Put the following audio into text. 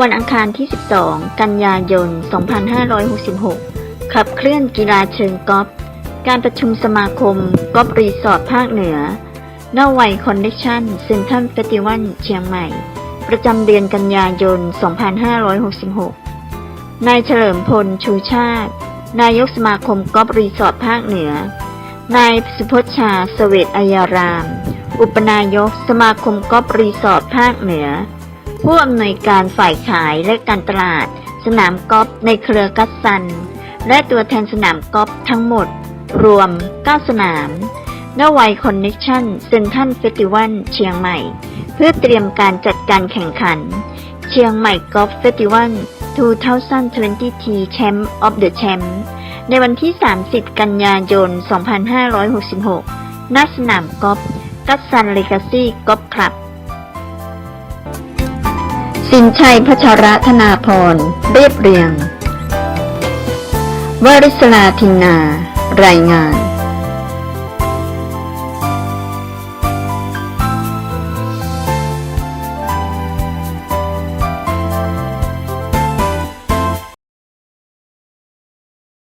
วันอังคารที่ 12 กันยายน 2566 ขับเคลื่อนกีฬาเชิงกอล์ฟ การประชุมสมาคมกอล์ฟรีสอร์ทภาคเหนือหน้าวัยคอนเนคชั่นเซ็นทรัลเฟสติวัลเชียงใหม่ ประจำเดือนกันยายน 2566 นายเฉลิมพลชูชาติ นายกสมาคมกอล์ฟรีสอร์ทภาคเหนือ นายสุพจชาสเวตอายาราม อุปนายกสมาคมกอล์ฟรีสอร์ทภาคเหนือ ผู้อำนวยการฝ่ายขายและการตลาด สนามกอล์ฟในเครือกัสซัน และตัวแทนสนามกอล์ฟทั้งหมด รวม 9 สนามณวัยคอนเนคชั่นเซนทันเฟสติวัลเชียงใหม่ เพื่อเตรียมการจัดการแข่งขัน เชียงใหม่กอล์ฟเฟสติวัล2020 T Champ of the Champ ในวันที่ 30 กันยายน 2566 ณ สนามกอล์ฟกัสซันเลกาซี่กอล์ฟคลับ สินชัยพัชรธนาพร เรียบเรียง วริศลาทินนา รายงาน